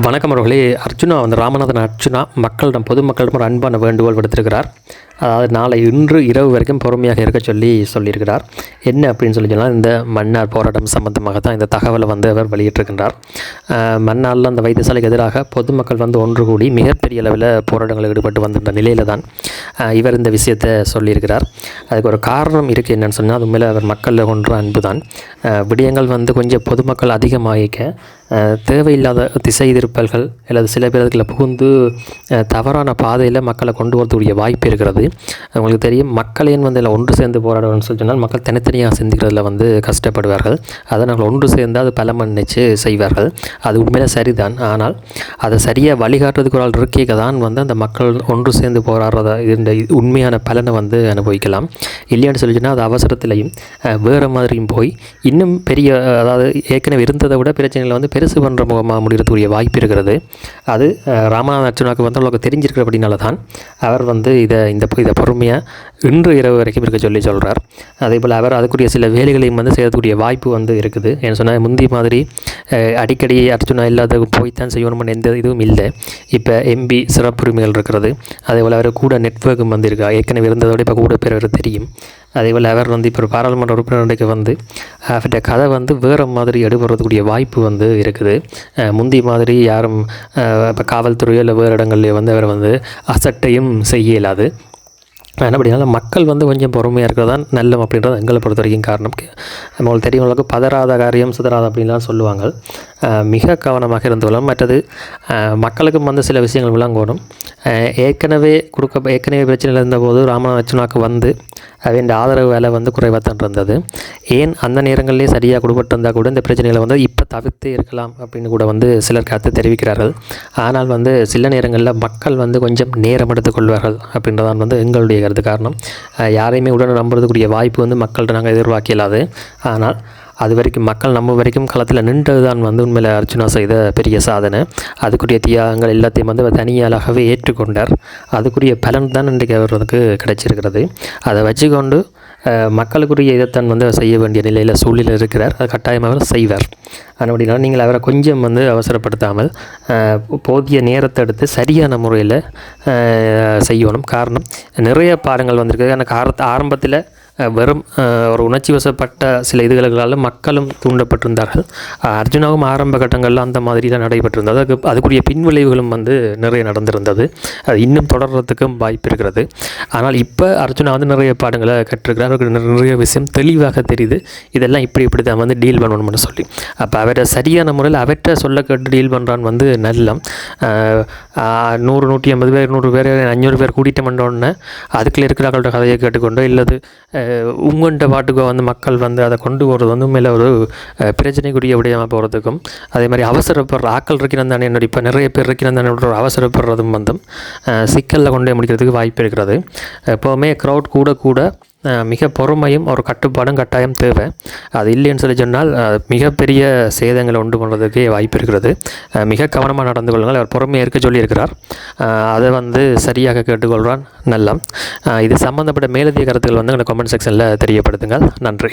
வணக்கம் அவர்களே. அர்ஜுனா வந்து ராமநாதன் அர்ஜுனா மக்களிடம் பொதுமக்களிடம் ஒரு அன்பான வேண்டுகோள் விடுத்திருக்கிறார். அதாவது நாளை இன்று இரவு வரைக்கும் பொறுமையாக இருக்க சொல்லி சொல்லியிருக்கிறார். என்ன அப்படின்னு சொல்லி சொன்னால் இந்த மன்னார் போராட்டம் சம்பந்தமாக தான் இந்த தகவலை வந்து அவர் வெளியிட்டிருக்கின்றார். மன்னாரில் அந்த வைத்தியசாலைக்கு எதிராக பொதுமக்கள் வந்து ஒன்று கூடி மிகப்பெரிய அளவில் போராட்டங்களில் ஈடுபட்டு வந்திருந்த நிலையில் தான் இவர் இந்த விஷயத்தை சொல்லியிருக்கிறார். அதுக்கு ஒரு காரணம் இருக்குது என்னென்னு சொன்னால் அது உண்மையில் அவர் மக்களில் ஒன்று அன்பு தான் விடயங்கள் வந்து கொஞ்சம் பொதுமக்கள் அதிகமாகிக்க தேவையில்லாத திசை திருப்பல்கள் அல்லது சில பேர் புகுந்து தவறான பாதையில் மக்களை கொண்டு வரக்கூடிய வாய்ப்பு இருக்கிறது. உங்களுக்கு தெரியும் மக்களையும் வந்து இல்லை ஒன்று சேர்ந்து போராடணும்னு சொல்லி சொன்னால் மக்கள் தனித்தனியாக சிந்திக்கிறதுல வந்து கஷ்டப்படுவார்கள். அதை நாங்கள் ஒன்று சேர்ந்து அது பல நினைச்சு செய்வார்கள். அது உண்மையில சரிதான். ஆனால் அதை சரியாக வழிகாட்டுறதுக்கு ஒரு ஆள் இருக்கேக்க தான் வந்து அந்த மக்கள் ஒன்று சேர்ந்து போராடுறத இந்த உண்மையான பலனை வந்து அனுபவிக்கலாம். இல்லையான்னு சொல்லி சொன்னால் அது அவசரத்திலையும் வேறு மாதிரியும் போய் இன்னும் பெரிய அதாவது ஏற்கனவே இருந்ததை விட பிரச்சனைகளை வந்து பெருசு பண்ணுற முகமாக முடிகிறதுக்குரிய வாய்ப்பு இருக்கிறது. அது ராமநாத ராமநாதன் வந்து அவ்வளோக்கு தெரிஞ்சிருக்கிறபடினால தான் அவர் வந்து இதை இந்த இதை பொறுமையாக இன்று இரவு வரைக்கும் இருக்க சொல்லி சொல்கிறார் அதே போல் அவர் அதுக்குரிய சில வேலைகளையும் வந்து செய்யக்கூடிய வாய்ப்பு வந்து இருக்குது. ஏன்னு சொன்னால் முந்தி மாதிரி அடிக்கடி அர்ச்சுனா இல்லாத போய்த்தான் செய்யணும்னு எந்த இதுவும் இல்லை. இப்போ எம்பி சிறப்புரிமைகள் இருக்கிறது. அதே போல் அவர் கூட நெட்ஒர்க்கும் வந்து இருக்கா. ஏற்கனவே இருந்ததோட இப்போ கூட பேர் தெரியும். அதே போல் அவர் வந்து இப்போ பாராளுமன்ற உறுப்பினருக்கு வந்து அவர்கிட்ட கதை வந்து வேறு மாதிரி எடுபடுறதுக்கூடிய வாய்ப்பு வந்து இருக்குது. முந்தி மாதிரி யாரும் இப்போ காவல்துறையோ இல்லை வேறு இடங்கள்லையோ வந்து அவர் வந்து அசட்டையும் செய்ய இயலாது என்ன அப்படின்னா மக்கள் வந்து கொஞ்சம் பொறுமையாக இருக்கிறது தான் நல்லம் அப்படின்றது எங்களை பொறுத்த வரைக்கும் காரணம். நம்மளுக்கு தெரியும் அளவுக்கு பதறாத காரியம் சிதறாத அப்படின்லாம் சொல்லுவாங்க. மிக கவனமாக இருந்து மற்றது மக்களுக்கும் வந்து சில விஷயங்கள் விளங்கணும். ஏற்கனவே கொடுக்க ஏற்கனவே பிரச்சனையில் இருந்தபோது ராமநாதனாக்கு வந்து அவன் ஆதரவு வேலை வந்து குறைவாக தான் இருந்தது. ஏன் அந்த நேரங்களிலே சரியாக கொடுப்பட்டிருந்தால் கூட இந்த பிரச்சனைகளை வந்து இப்போ தவிர்த்து இருக்கலாம் அப்படின்னு கூட வந்து சிலர் கருத்து தெரிவிக்கிறார்கள். ஆனால் வந்து சில நேரங்களில் மக்கள் வந்து கொஞ்சம் நேரம் எடுத்துக்கொள்வார்கள் அப்படின்றதான் வந்து எங்களுடைய கருத்து காரணம். யாரையுமே உடனே நம்புறதுக்குரிய வாய்ப்பு வந்து மக்கள்கிட்ட நாங்கள் எதிர்பார்க்கலாது. ஆனால் அது வரைக்கும் மக்கள் நம்ம வரைக்கும் களத்தில் நின்றது தான் வந்து உண்மையில் அர்ச்சனா செய்த பெரிய சாதனை. அதுக்குரிய தியாகங்கள் எல்லாத்தையும் வந்து தனியாளாகவே ஏற்றுக்கொண்டார். அதுக்குரிய பலன் தான் இன்றைக்கு அவருக்கு கிடைச்சிருக்கிறது. அதை வச்சுக்கொண்டு மக்களுக்குரிய இதைத்தான் வந்து செய்ய வேண்டிய நிலையில் சூழ்நிலை இருக்கிறார். அது கட்டாயமாக அவர் செய்வார். அப்படின்னா நீங்கள் அவரை கொஞ்சம் வந்து அவசரப்படுத்தாமல் போதிய நேரத்தை எடுத்து சரியான முறையில் செய்யணும். காரணம் நிறைய பாடங்கள் வந்திருக்கு ஆனால் காரத்து ஆரம்பத்தில் வெறும் ஒரு உணர்ச்சி வசப்பட்ட சில இதுகளால் மக்களும் தூண்டப்பட்டிருந்தார்கள். அர்ஜுனாவும் ஆரம்ப கட்டங்களில் அந்த மாதிரிலாம் நடைபெற்றிருந்தது. அதுக்கு அதுக்குரிய பின்விளைவுகளும் வந்து நிறைய நடந்திருந்தது. அது இன்னும் தொடர்றதுக்கும் வாய்ப்பு இருக்கிறது. ஆனால் இப்போ அர்ஜுனா வந்து நிறைய பாடங்களை கற்றுக்கிறார். அவருக்கு நிறைய விஷயம் தெளிவாக தெரியுது. இதெல்லாம் இப்படி இப்படி தான் வந்து டீல் பண்ணணும்னு சொல்லி. அப்போ அவரை சரியான முறையில் அவற்றை சொல்ல கேட்டு டீல் பண்ணுறான் வந்து நல்லம். நூறு நூற்றி ஐம்பது பேர் நூறு பேர் அஞ்சூறு பேர் கூட்டிட்டு வந்தோடனே அதுக்குள்ளே இருக்கிறவர்களோட கதையை கேட்டுக்கொண்டோ இல்லது உங்கள்கிட்ட பாட்டுக்கோ வந்து மக்கள் வந்து அதை கொண்டு போகிறது வந்து உண்மையில் ஒரு பிரச்சனைக்குரிய விடயமாக போகிறதுக்கும் அதே மாதிரி அவசரப்படுற ஆக்கள் இருக்கிறது தானே என்னோட இப்போ நிறைய பேர் இருக்கிறது தானே ஒரு அவசரப்படுறதும் வந்து சிக்கலில் கொண்டு போய் முடிக்கிறதுக்கு வாய்ப்பு இருக்கிறது. எப்போவுமே க்ரௌட் கூட கூட மிக பொறுமையும் ஒரு கட்டுப்பாடும் கட்டாயம் தேவை. அது இல்லைன்னு சொல்லி சொன்னால் மிகப்பெரிய சேதங்களை உண்டு பண்ணுறதுக்கு வாய்ப்பு இருக்கிறது. மிக கவனமாக நடந்து கொள்ளுங்கள். அவர் பொறுமையாக இருக்க சொல்லியிருக்கிறார். அதை வந்து சரியாக கேட்டுக்கொள்கிறான் நல்லம். இது சம்மந்தப்பட்ட மேலதிக கருத்துக்கள் வந்து எங்களை கமெண்ட் செக்ஷனில் தெரியப்படுத்துங்கள். நன்றி.